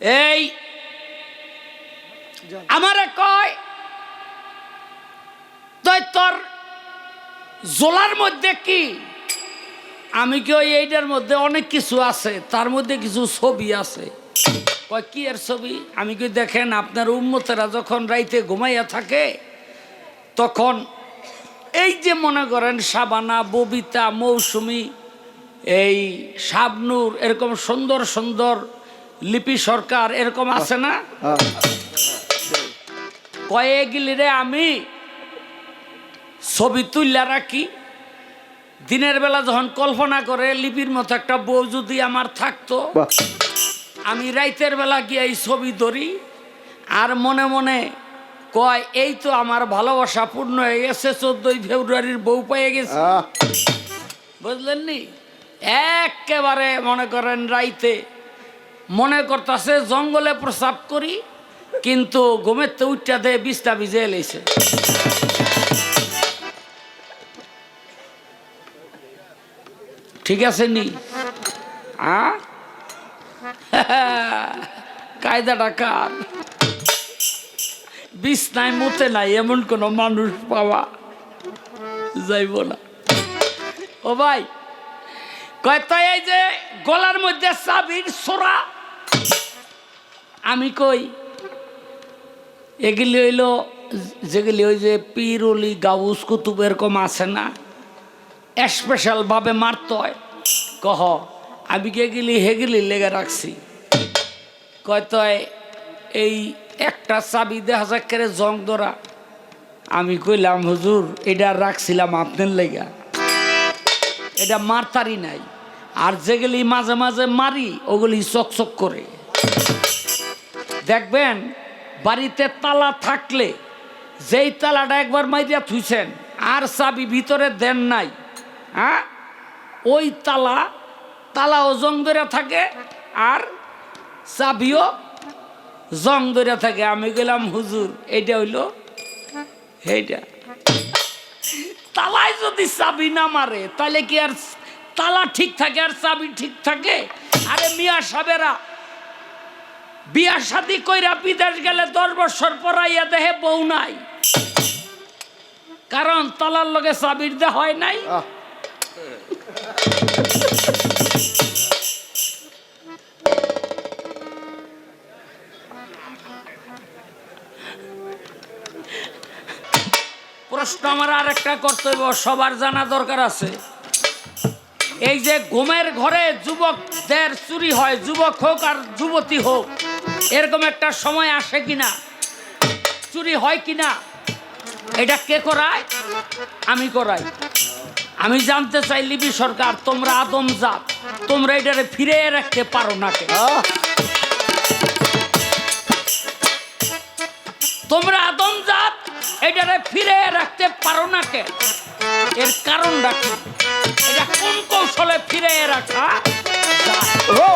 এই, আমারে কয়, তুই তোর জোলার মধ্যে কি? আমি কি ওই এইটার মধ্যে অনেক কিছু আছে, তার মধ্যে কিছু ছবি আছে। কয়, কি এর ছবি? আমি কি দেখেন, আপনার উন্মতেরা যখন রাইতে ঘুমাইয়া থাকে, তখন এই যে মনে করেন, সাবানা, ববিতা, মৌসুমি, এই শাবনুর, এরকম সুন্দর সুন্দর লিপি সরকার এরকম আছে না? কয়েকগুলি রে আমি ছবি তুললা রাখি। দিনের বেলা যখন কল্পনা করে লিপির মতো একটা বউ যদি আমার থাকতো আমি রাইতের বেলা গিয়ে এই ছবি ধরি আর মনে মনে কয় এই তো আমার ভালোবাসা পূর্ণ হয়ে গেছে চোদ্দই ফেব্রুয়ারির বউ পেয়ে গেছে। বুঝলেন নি একেবারে মনে করেন রাইতে মনে করতেছে, জঙ্গলে প্রসাব করি, কিন্তু ঘুমের তো উঠটা দিয়ে বিছটা ভিজে এলেছে ঠিক আছে নি? কায়দাটা কার? বিষ নাই মতে নাই, এমন কোনো মানুষ পাওয়া যাইব না। ও ভাই, কয় তাই এই যে গলার মধ্যে চাবির সোরা আমি কই? এগুলি হইল যেগুলি ওই যে পিরুলি গাউস কুতুব এরকম আছে না? স্পেশাল ভাবে মারতে হয়। কহ, আমি কি এগুলি হেগুলি লেগে রাখছি? কয় তয়, এই একটা চাবি দেখা যাক করে জং ধরা। আমি কইলাম, হুজুর, এটা রাখছিলাম আপনার লেগা। এটা মারতারি নাই। আর যেগুলি মাঝে মাঝে মারি, ওগুলি চকচক করে। দেখবেন, বাড়িতে তালা থাকলে যেই তালাটা একবার মাইরিয়া থুইছেন, আর চাবি ভিতরে দেন নাই হ্যাঁ? ওই তালা তালাও জং ধরে থাকে, আর চাবিও জং ধরে থাকে। আমি গেলাম, হুজুর, এইটা হইল, এইটা। তালায় যদি চাবি না মারে তাহলে কি আর তালা ঠিক থাকে আর চাবি ঠিক থাকে। আরে মিয়া সাবেরা বিয়া শাদি কইরা বিদেশ গেলে দশ বছর পরাইয়া দেহে বউ নাই। কারণ তালার লগে চাবির দে হয় নাই। প্রশ্ন আমার আর একটা কর্তব্য সবার জানা দরকার আছে। এই যে ঘুমের ঘরে যুবকদের চুরি হয় যুবক হোক আর যুবতী হোক এরকম একটা সময় আসে কিনা? চুরি হয় কিনা? এটা কে করায়? আমি করাই। আমি জানতে চাই লিবি সরকার তোমরা আদম জাত তোমরা এটারে ফিরে রাখতে পারো না কে তোমরা আদম জাত এটারে ফিরে রাখতে পারো না কে এর কারণ রাখি এটা কোন কৌশলে ফিরে রাখা? ও,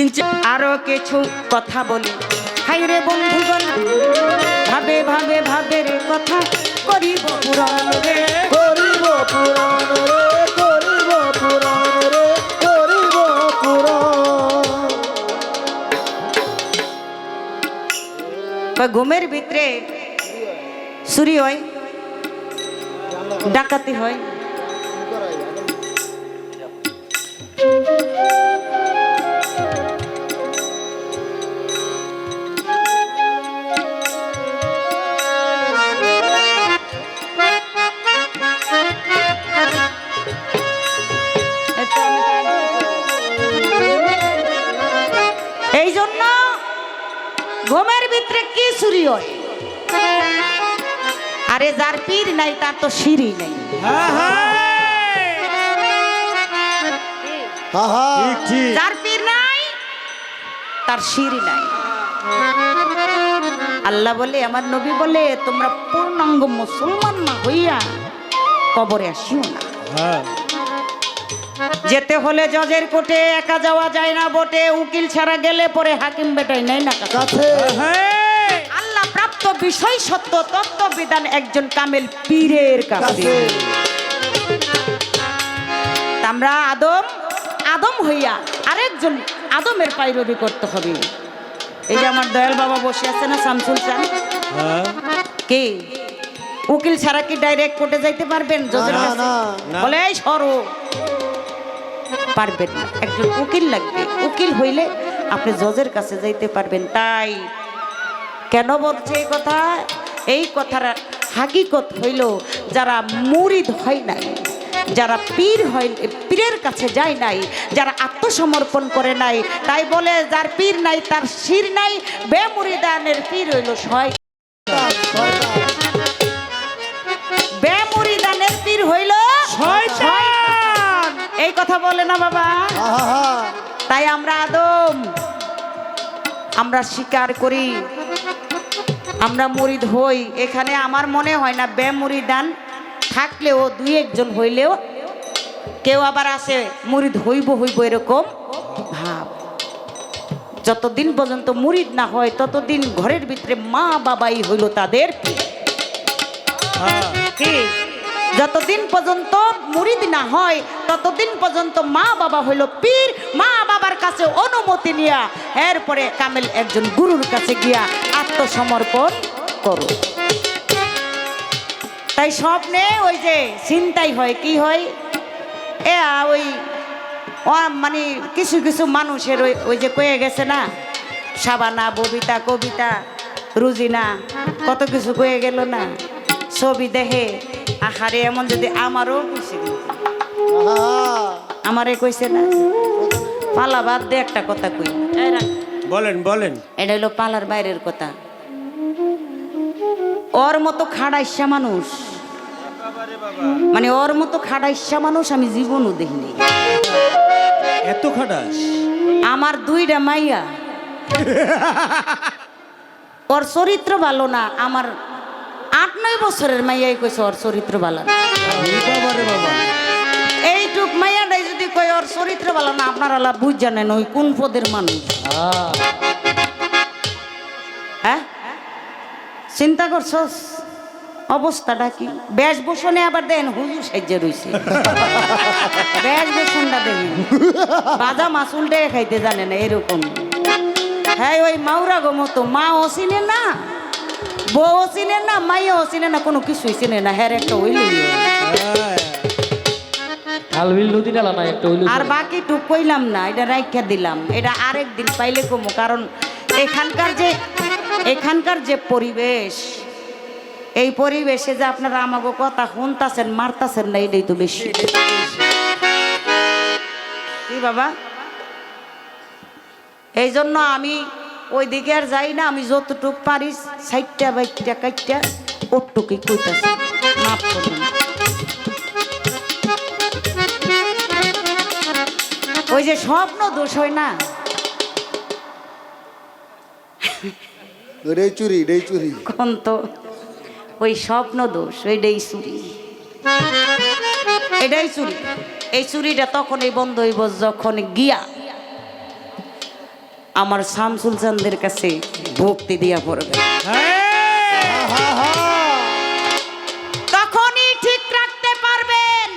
তিন আরও কিছু কথা বলি। হাই রে বন্ধুগণ ভাবে ভাবে ভাবে রে কথা করিব পুরাণ রে। করিব পুরাণ রে করিব পুরাণ রে করিব পুরাণ। ঘুমের ভিতরে চুরি হয় ডাকাতি হয়। ভিতরে কি চুরি হয়? আরে যার পীর নাই তার তো সিঁড়ি নাই। ঠিক ঠিক। যার পীর নাই তার শিরি নাই। আল্লাহ বলে আমার নবী বলে তোমরা পূর্ণাঙ্গ মুসলমান না হইয়া কবরে আসিও না। হ্যাঁ। যেতে হলে জজের কোর্টে একা যাওয়া যায় না বটে উকিল ছাড়া গেলে পরে হাকিম বেটাই নাই না। কাছে। হ্যাঁ। আল্লাহ প্রাপ্ত বিষয় সত্য তত্ত্ব বিধান একজন কামেল পীরের কাছে। আমরা আদম আদম হইয়া আরেকজন আদমের পাইরবি করতে হবে। এই যে আমার দয়াল বাবা বসে আছে না শামসুল চান হ্যাঁ। কে? উকিল ছাড়া কি ডাইরেক্ট কোর্টে যাইতে পারবেন। বলে এই সরো। পারবেন না। একজন উকিল লাগবে। উকিল হইলে আপনি জজের কাছে যাইতে পারবেন। তাই কেন বলছে এই কথা? এই কথার হাকিকত হইল যারা মুরিদ হয় নাই, যারা পীর হয়, পীরের কাছে যায় নাই, যারা আত্মসমর্পণ করে নাই, তাই বলে যার পীর নাই, তার শির নাই, বেমুরিদানের পীর হইল শয় কথা বলে না বাবা। তাই আমরা আদম। আমরা স্বীকার করি। আমরা মুরিদ হই। এখানে আমার মনে হয় না বেমুরিদান থাকলেও দুই একজন হইলেও কেউ আবার আছে মুরিদ হইব হইব এরকম ভাব। যতদিন পর্যন্ত মুরিদ না হয় ততদিন ঘরের ভিতরে মা বাবাই হইল তাদের হ্যাঁ। কি? যতদিন পর্যন্ত মুরিদ না হয়, ততদিন পর্যন্ত মা বাবা হইল পীর। মা বাবার কাছে অনুমতি নিয়া এরপরে কামেল একজন গুরুর কাছে গিয়া আত্মসমর্পণ করো। তাই স্বপ্নে ওই যে চিন্তাই হয়, কি হয়? এ ওই মানে কিছু কিছু মানুষের ওই ওই যে কয়ে গেছে না, সাবানা, ববিতা, কবিতা, রুজিনা, কত কিছু কয়ে গেল না, ছবি দেখে আহারে এমন যদি আমারও কইছে আমারে কইছে না পালা বাদ দে একটা কথা কই। বলেন বলেন। এটা হলো পালার বাইরের কথা। ওর মতো খাড়াইসা মানুষ মানে ওর মতো খাড়াইসা মানুষ আমি জীবনও দেখিনি। এত খাটাস আমার দুইটা মাইয়া। ওর চরিত্র ভালো না আমার আট নয় বছরের মাইয়াই কইছে, ওর চরিত্র না। এইটুক মাইয়াটাই যদি কয়, ওর চরিত্র ভালো না, আপনারা বুঝ জানেন ওই কোন পদের মানুষ। হ্যাঁ? চিন্তা করছস? অবস্থাটা কি? বেশ বসনে আবার দেন, হুজুর সাজ্জা রইছে। বেশ বসনটা দেখেন মাছ উল্টে খাইতে জানে না, এরকম। হ্যাঁ ওই মাউরা গো মতো, মা চিনে না? বউ চিনে না মাইও চিনে না কোনো কিছুই চিনে না হ্যার একটা হইলে। হ্যাঁ আর বাকি টুক কইলাম না এটা রাইখা দিলাম। এটা আরেক দিন পাইলে কমো কারণ এখানকার যে এখানকার যে পরিবেশ এই পরিবেশে যে আপনারা আমাকে কথা শুনতাছেন মারতাছেন না এটাই তো বেশি। কি বাবা? এই জন্য আমি ওই দিকে আর যাই না আমি যতটুক পারি সাইটটা বাইটটা কাইটটা ওটুকুই কইতাছি। মাফ ওই যে স্বপ্ন দোষ হয় না? রে চুরি রে চুরি। কোন তো? ওই স্বপ্ন দোষ ওইটাই চুরি। এটাই চুরি। এই চুরিটা তখনই বন্ধ হইব যখন গিয়া আমার শামসুল চান্দের কাছে ভক্তি দিয়া পড়বে। তখনই ঠিক রাখতে পারবেন।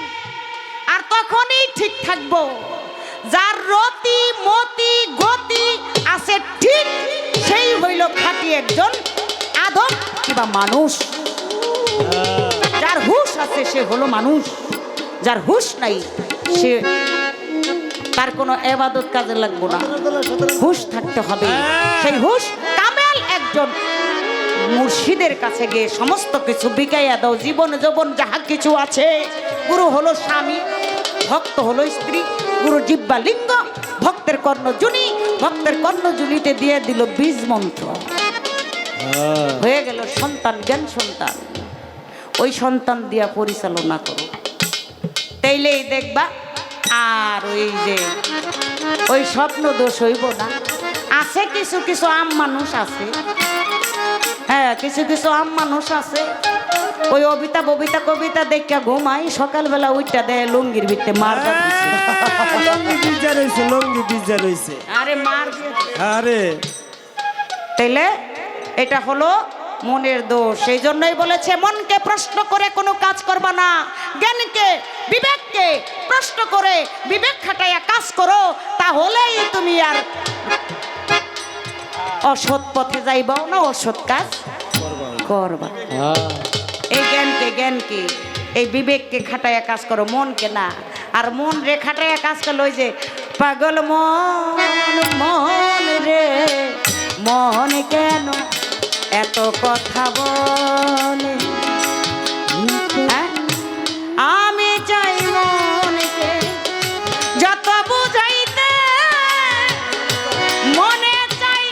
আর তখনই ঠিক থাকব। যার রতি, মতি, গতি আছে ঠিক সেই হইল খাঁটি একজন আদম কিংবা মানুষ। যার হুশ আছে সে হলো মানুষ। যার হুশ নাই, সে তার কোনো এবাদত কাজে লাগবো না। হুশ থাকতে হবে। সেই হুশ কামেল একজন মুর্শিদের কাছে গিয়ে সমস্ত কিছু বিকাইয়া দাও। জীবন যৌবন যাহা কিছু আছে। গুরু হলো স্বামী ভক্ত হলো স্ত্রী। গুরু জিব্বা লিঙ্গ ভক্তের কর্ণজুনি ভক্তের কর্ণজুনিতে দিয়ে দিল বীজ মন্ত্র। হ্যাঁ। হয়ে গেল সন্তান জ্ঞান সন্তান। ওই সন্তান দিয়া পরিচালনা করো। তাইলেই দেখবা আর ওই যে ওই স্বপ্ন দোষ হইব না। আছে কিছু কিছু আম মানুষ আছে। হ্যাঁ কিছু কিছু আম মানুষ আছে। ওই অবিতা ববিতা কবিতা দেখা ঘুমাই সকালবেলা উইটা দেয় লুঙ্গির ভিতরে মার লঙ্গি পিজ্জা রয়েছে লঙ্গি পিজ্জা রয়েছে আরে মার আরে। তাইলে এটা হলো মনের দোষ। সেই জন্যই বলেছে মনকে প্রশ্ন করে কোনো কাজ করবা না। জ্ঞানকে বিবেককে প্রশ্ন করে বিবেক খাটাইয়া কাজ করো তাহলেই তুমি আর অসৎ পথে যাইবাও না অসৎ কাজ করবা। এই জ্ঞানকে জ্ঞানকে এই বিবেককে খাটাইয়া কাজ করো মনকে না। আর মন রে খাটাইয়া কাজ করল ওই যে পাগল মন মন রে মন কেন কথা বলে। হ্যাঁ? আমি চাই মনকে যত বুঝাইতে। মনে চাই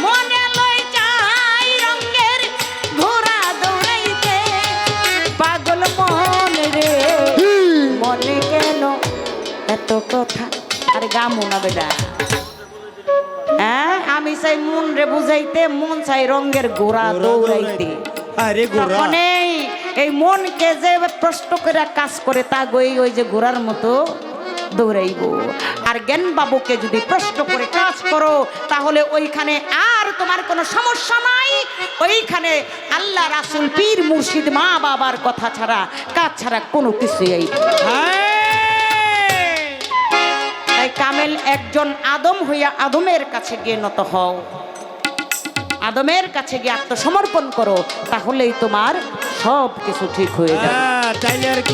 মনে লই চাই রঙের ঘোড়া দৌড়াইতে। পাগল মন রে মনে কেন এত কথা? আরে গামু না বেটা। আমি চাই মন রে বুঝাইতে মন চাই রঙের ঘোড়া দৌড়াইতে। আরে গোরা তখনই এই মনকে যে প্রশ্ন করে কাজ করে তা গই ওই যে ঘোড়ার মতো দৌড়াইব। আর জ্ঞান বাবুকে যদি প্রশ্ন করে কাজ করো তাহলে ওইখানে আর তোমার কোনো সমস্যা নাই। ওইখানে আল্লাহ রাসুল পীর মুর্শিদ মা বাবার কথা ছাড়া কাজ ছাড়া কোনো কিছুই। তাই কামেল একজন আদম হইয়া আদমের কাছে গিয়ে নত হও। আদমের কাছে গিয়ে আত্মসমর্পণ করো, তাহলেই তোমার সব কিছু ঠিক হয়ে যাবে। হ্যাঁ আর